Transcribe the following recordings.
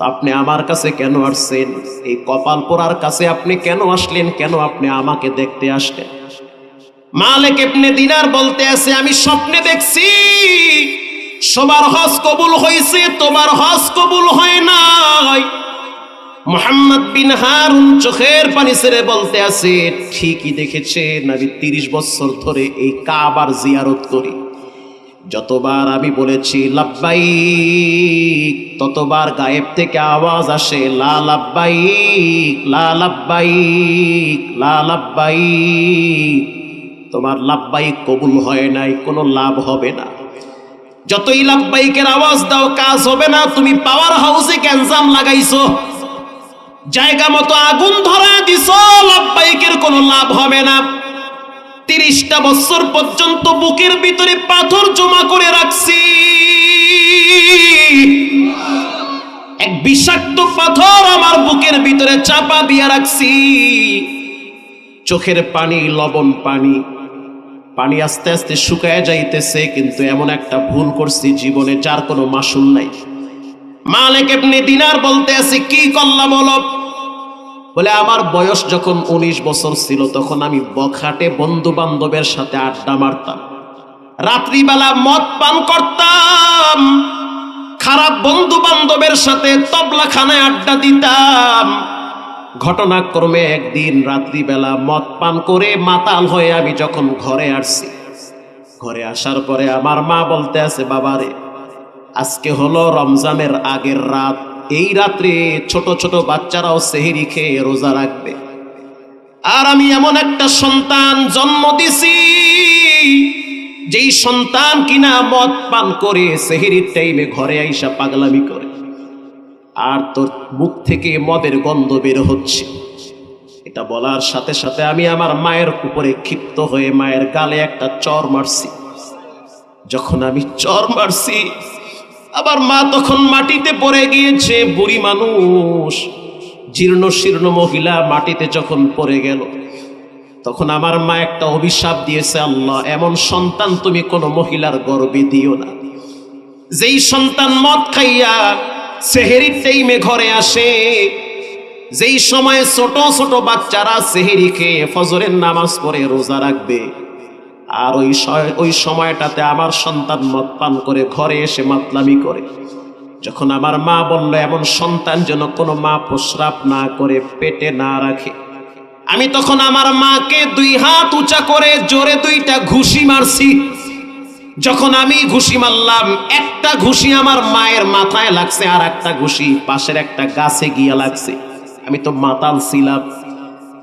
আপনি আমার কাছে কেন আসছেন? এই কপাল পোড়ার কাছে আপনি কেন আসলেন? কেন আপনি আমাকে দেখতে আসলেন? মালিক ইবনে দিনার বলতে আছে, আমি স্বপ্নে দেখছি, সবার হজ কবুল হয়েছে, তোমার হজ কবুল হয় নাই। মোহাম্মদ বিন হারুন চোখের পানি ছেড়ে বলতে আছে, ঠিকই দেখেছেন, আমি তিরিশ বছর ধরে এই কাবার জিয়ারত করি। যতবার আমি বলেছি লাব্বাইক, ততবার গায়েব থেকে আওয়াজ আসে, লা লাব্বাইক লা লাব্বাইক লা লাব্বাইক। তোমার লাভবাইক কবুল হয় নাই, কোনো লাভ হবে না। যতই লাভবাইকের আওয়াজ দাও, কাজ হবে না, তুমি পাওয়ার হাউসে ক্যান্সাম লাগাইছো? জায়গা মতো আগুন ধরা দিছ লাভবাইকের কোনো লাভ হবে না। তিরিশটা বছর পর্যন্ত বুকের ভিতরে পাথর জমা করে রাখছি। এক বিষাক্ত পাথর আমার বুকের ভিতরে চাপা দিয়ে রাখছি। চোখের পানি, লবণ পানি পানি আস্তে আস্তে শুকায় যাইতেছে, কিন্তু এমন একটা ভুল করছি জীবনে যার কোনো মাসুল নাই। মালিক এমনি দিনার বলতে আছে, কি করলাম বলো? বলে, আমার বয়স যখন উনিশ বছর ছিল, তখন আমি বখাটে বন্ধু বান্ধবের সাথে আড্ডা মারতাম। রাত্রিবেলা মদ পান করতাম। খারাপ বন্ধু বান্ধবের সাথে তবলাখানায় আড্ডা দিতাম। ঘটনাক্রমে একদিন রাত্রিবেলা মদ পান করে মাতাল হয়ে আমি যখন ঘরে আসছি, ঘরে আসার পরে আমার মা বলতে আছে, বাবারে, আজকে হলো রমজানের আগের রাত। এই রাত্রে ছোট ছোট বাচ্চারাও সেহেরি খেয়ে রোজা রাখবে। আর আমি এমন একটা সন্তান জন্ম দিছি, যেই সন্তান কিনা মদ পান করে সেহেরির টাইমে ঘরে আইসা পাগলামি করে। আর তোর মুখ থেকে মদের গন্ধ বের হচ্ছে। এটা বলার সাথে সাথে আমি আমার মায়ের উপরে ক্ষিপ্ত হয়ে মায়ের গালে একটা চর মারছি। যখন আমি চর মারছি আবার মা তখন মাটিতে পড়ে গিয়েছে, বুড়ি মানুষ। জীর্ণ শীর্ণ মহিলা মাটিতে যখন পড়ে গেল, তখন আমার মা একটা অভিশাপ দিয়েছে, আল্লাহ, এমন সন্তান তুমি কোনো মহিলার গর্বে দিও না। যেই সন্তান মদ খাইয়া সেহেরির টাইমে ঘরে আসে, যেই সময়ে ছোট ছোট বাচ্চারা সেহেরি খেয়ে ফজরের নামাজ পড়ে রোজা রাখবে আর ওই ওই সময়টাতে আমার সন্তান মদ পান করে ঘরে এসে মাতলামি করে। যখন আমার মা বলল, এমন সন্তান যেন কোনো মা প্রস্রাব না করে, পেটে না রাখে। আমি তখন আমার মাকে দুই হাত উঁচা করে জোরে দুইটা ঘুষি মারছি। যখন আমি ঘুষি মারলাম, একটা ঘুষি আমার মায়ের মাথায় লাগছে, আর একটা ঘুষি পাশের একটা গাছে গিয়া লাগছে। আমি তো মাতাল ছিলাম।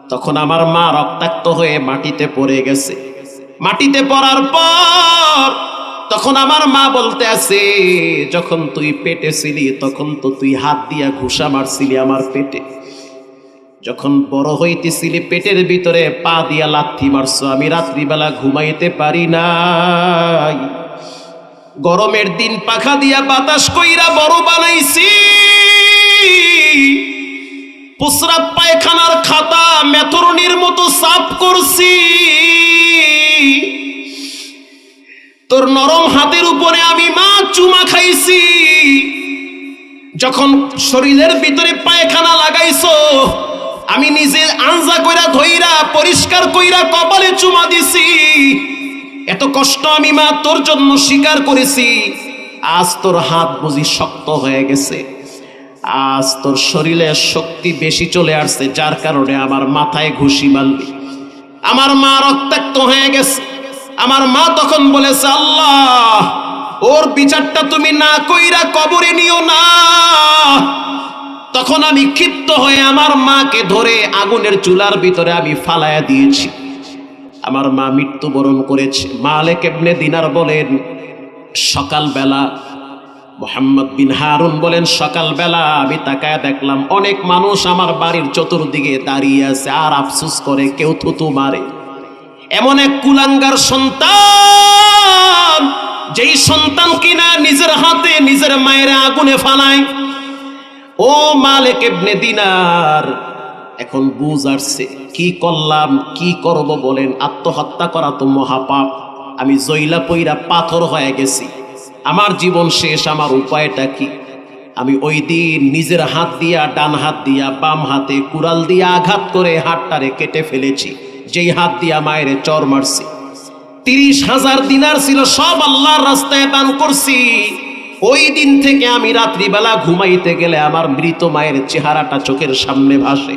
তখন আমার মা রক্তাক্ত হয়ে মাটিতে পড়ে গেছে। মাটিতে পড়ার পর তখন আমার মা বলতে আছে, যখন তুই পেটে ছিলি, তখন তো তুই হাত দিয়া ঘুষা মারছিলি আমার পেটে। যখন বড় হইতেছিলি, পেটের ভিতরে পা দিয়া লাথি মারছো, আমি রাত্রিবেলা ঘুমাইতে পারি নাই। গরমের দিন পাখা দিয়া বাতাস কইরা বড় বানাইছি। পুসরাত পায়খানার খাতা, মেথরনির মতো সাফ করছি। তোর নরম হাতের উপরে আমি মা চুমা খাইছি। যখন শরীরের ভিতরে পায়খানা লাগাইছো, আমি নিজে আঞ্জা কইরা ধইরা, পরিষ্কার কইরা কপালে চুমা দিছি। এত কষ্ট আমি মা তোর জন্য স্বীকার করেছি। আজ তোর হাত বুঝি শক্ত হয়ে গেছে। আজ তোর শরীরে শক্তি বেশি চলে আসছে, যার কারণে আমার মাথায় ঘুষি মারলি। আমার মা রক্তাক্ত হয়ে গেছে। আমার মা তখন বলেছে, আল্লাহ, ওর বিচারটা তুমি না কইরা কবরে নিও না। তখন আমি ক্ষিপ্ত হয়ে আমার মাকে ধরে আগুনের চুলার ভিতরে আমি ফালায়া দিয়েছি। আমার মা মৃত্যুবরণ করেছে। মালেক এমনি দিনার বলেন, সকালবেলা মোহাম্মদ বিন হারুন বলেন, সকালবেলা আমি তাকায় দেখলাম অনেক মানুষ আমার বাড়ির চতুর্দিকে দাঁড়িয়ে আছে, আর আফসুস করে কেউ থুতু মারে। এমন এক কুলাঙ্গার সন্তান, যেই সন্তান কিনা নিজের হাতে নিজের মায়ের আগুনে ফালায়। ও মালিক ইবনে দিনার, এখন বুঝ কি করলাম, কি করব বলেন, আত্মহত্যা করা তো মহাপাপ। আমি জইলা পইরা পাথর হয়ে গেছি। আমার জীবন শেষ, আমার উপায়টা কি? আমি ওই দিন নিজের হাত দিয়া, ডান হাত দিয়া, বাম হাতে কুড়াল দিয়া আঘাত করে হাতটারে কেটে ফেলেছি। যেই হাত দিয়া মায়ের চর মারছি। তিরিশ হাজার দিনার ছিল, সব আল্লাহর রাস্তায় দান করছি। ওই দিন থেকে আমি রাত্রিবেলা ঘুমাইতে গেলে আমার মৃত মায়ের চেহারাটা চোখের সামনে ভাসে।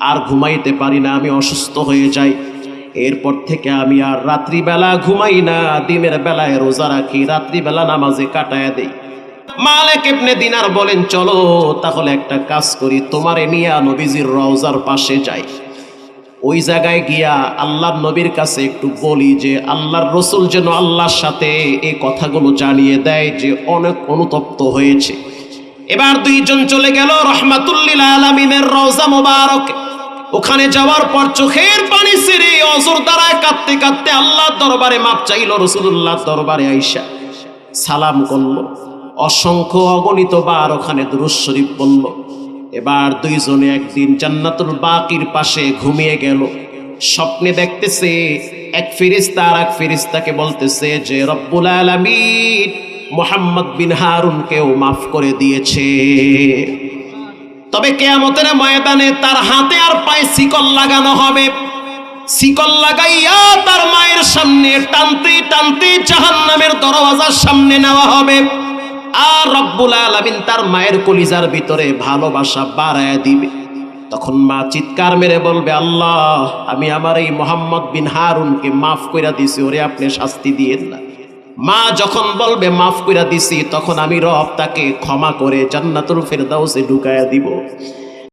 আর ঘুমাইতে পারি না, আমি অসুস্থ হয়ে যাই। এরপর থেকে আমি আর রাত্রিবেলা ঘুমাই না, দিনের বেলায় রোজা রাখি, রাত্রিবেলা নামাজে কাটায় দেই। মালেক এমনি দিনার বলেন, চলো, তাহলে একটা কাজ করি, তোমারে নিয়ে নবীজির রওজার পাশে যাই। ওই জায়গায় গিয়া আল্লাহর নবীর কাছে একটু বলি যে, আল্লাহর রসুল যেন আল্লাহর সাথে এই কথাগুলো জানিয়ে দেয় যে, অনেক অনুতপ্ত হয়েছে। এবার দুইজন চলে গেল, রহমাতুল্লিল আলমিনের রওজা মোবারক। ওখানে যাওয়ার পর চোখের পানি ছেড়ে অজর দ্বারায় কাঁদতে কাঁদতে আল্লাহর দরবারে মাপ চাইল রসুল্লাহ দরবারে আইসা। সালাম করল, অসংখ্য অগণিত বার ওখানে দুরুজ শরীফ বলল এবার দুইজনে একদিন জান্নাতুল বাকির পাশে ঘুমিয়ে গেল। স্বপ্নে দেখতেছে এক ফিরিস্তা আর এক ফিরিস্তাকে বলতেছে যে, রব্বুল আলামিন, মোহাম্মদ বিন হারুনকেও মাফ করে দিয়েছে। তবে কেয়ামতের ময়দানে তার হাতে আর পায়ে শিকল লাগানো হবে। শিকল লাগাইয়া তার মায়ের সামনে টানতে টানতে জাহান্নামের দরওয়াজার সামনে নেওয়া হবে। আর রব্বুল আলামিন তার মায়ের কলিজার ভিতরে ভালোবাসা বাড়ায় দিবে। তখন মা চিৎকার মেরে বলবে, আল্লাহ, আমি আমার এই মোহাম্মদ বিন হারুনকে মাফ কইরা দিছি, ওরে আপনি শাস্তি দিয়েন না। মা যখন বলবে, মাফ কইরা দিছি, তখন আমি রব তাকে ক্ষমা করে জান্নাতুল ফেরদাউসে ঢুকায়া দিব।